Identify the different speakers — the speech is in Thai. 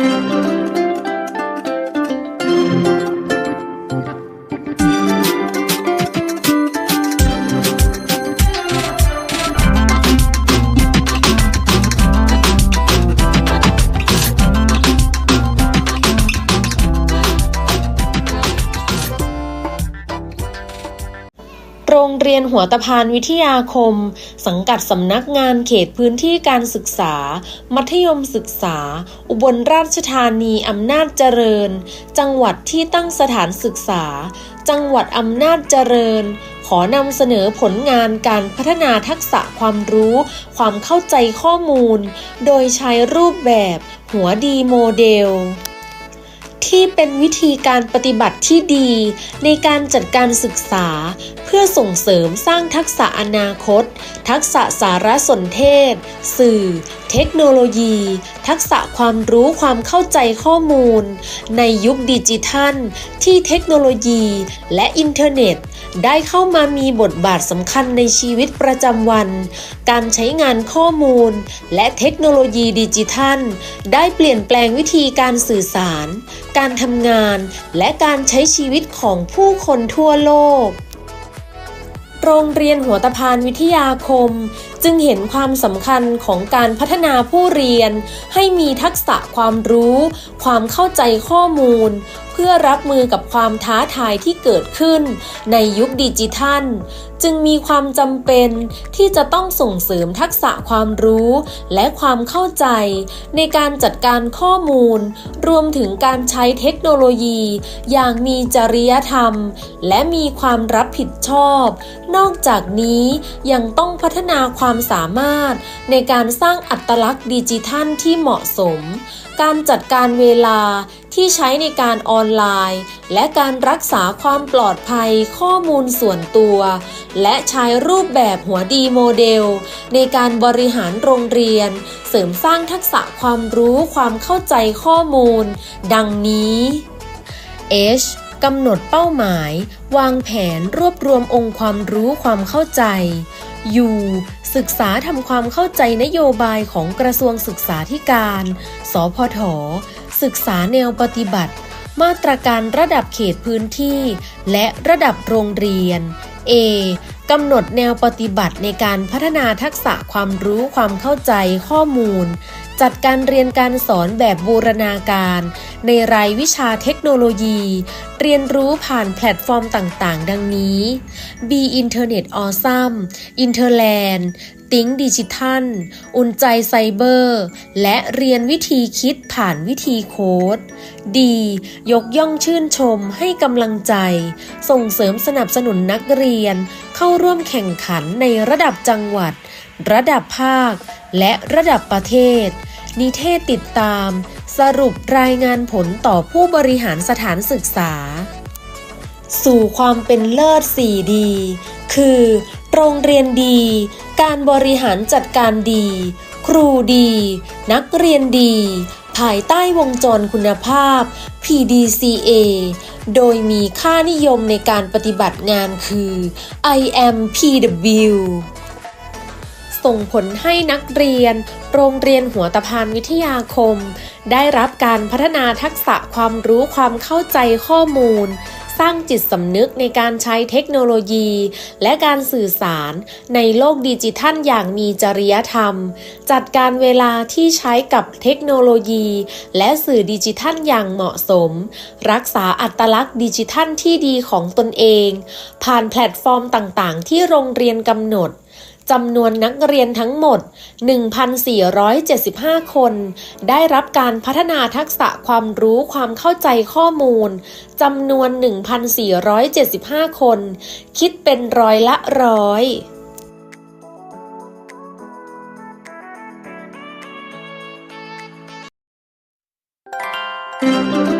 Speaker 1: Música โรงเรียนหัวตะพานวิทยาคม สังกัดสำนักงานเขตพื้นที่การศึกษา มัธยมศึกษา อุบลราชธานีอำนาจเจริญ จังหวัดที่ตั้งสถานศึกษา จังหวัดอำนาจเจริญ ขอนำเสนอผลงานการพัฒนาทักษะความรู้ ความเข้าใจข้อมูล โดยใช้รูปแบบ หัวดีโมเดล ที่เป็นวิธีการปฏิบัติที่ดี ในการจัดการศึกษา เพื่อส่งเสริมสร้างทักษะอนาคต ทักษะสารสนเทศ สื่อ เทคโนโลยี ทักษะความรู้ความเข้าใจข้อมูล ในยุคดิจิทัล ที่เทคโนโลยี และอินเทอร์เน็ต ได้เข้ามามีบทบาทสำคัญในชีวิตประจำวัน การใช้งานข้อมูล และเทคโนโลยีดิจิทัล ได้เปลี่ยนแปลงวิธีการสื่อสาร การทำงาน และการใช้ชีวิตของผู้คนทั่วโลกโรงเรียนหัวตะพานวิทยาคม จึงเห็นความสำคัญของการพัฒนาผู้เรียน ให้มีทักษะความรู้ ความเข้าใจข้อมูล พื่อรับมือกับความท้าทายที่เกิดขึ้น ในยุคดิจิทัล จึงมีความจำเป็นที่จะต้องส่งเสริมทักษะความรู้และความเข้าใจ ในการจัดการข้อมูล รวมถึงการใช้เทคโนโลยี อย่างมีจริยธรรม และมีความรับผิดชอบ นอกจากนี้ยังต้องพัฒนาความสามารถ ในการสร้างอัตลักษณ์ดิจิทัลที่เหมาะสม การจัดการเวลาที่ใช้ในการออนไลน์ และการรักษาความปลอดภัยข้อมูลส่วนตัว และใช้รูปแบบหัวดีโมเดล ในการบริหารโรงเรียน เสริมสร้างทักษะความรู้ความเข้าใจข้อมูล ดังนี้ H กำหนดเป้าหมาย วางแผนรวบรวมองค์ความรู้ความเข้าใจ U ศึกษาทำความเข้าใจนโยบายของกระทรวงศึกษาธิการ สพท ศึกษาแนวปฏิบัติ มาตรการระดับเขตพื้นที่ และระดับโรงเรียน A กำหนดแนวปฏิบัติในการพัฒนาทักษะความรู้ความเข้าใจข้อมูล จัดการเรียนการสอนแบบบูรณาการ ในรายวิชาเทคโนโลยี เรียนรู้ผ่านแพลตฟอร์มต่างๆ ดังนี้ B Internet Awesome Interland ติ้งดิจิทัลอุ่นใจไซเบอร์ และเรียนวิธีคิดผ่านวิธีโค้ดดียกย่องชื่นชมให้กำลังใจ ส่งเสริมสนับสนุนนักเรียน เข้าร่วมแข่งขันในระดับจังหวัด ระดับภาค และระดับประเทศ นิเทศติดตาม สรุปรายงานผลต่อผู้บริหารสถานศึกษา สู่ความเป็นเลิศ 4D คือ โรงเรียนดี การบริหารจัดการดี ครูดี นักเรียนดี ภายใต้วงจรคุณภาพ PDCA โดยมีค่านิยมในการปฏิบัติงานคือ IMPW ส่งผลให้นักเรียน โรงเรียนหัวตะพานวิทยาคม ได้รับการพัฒนาทักษะความรู้ความเข้าใจข้อมูล สร้างจิตสำนึกในการใช้เทคโนโลยี และการสื่อสารในโลกดิจิทัลอย่างมีจริยธรรม จัดการเวลาที่ใช้กับเทคโนโลยี และสื่อดิจิทัลอย่างเหมาะสม รักษาอัตลักษณ์ดิจิทัลที่ดีของตนเอง ผ่านแพลตฟอร์มต่างๆ ที่โรงเรียนกำหนด จำนวนนักเรียนทั้งหมด 1,475 คน ได้รับการพัฒนาทักษะความรู้ความเข้าใจข้อมูล จำนวน 1,475 คน คิดเป็นร้อยละร้อย
Speaker 2: Thank you.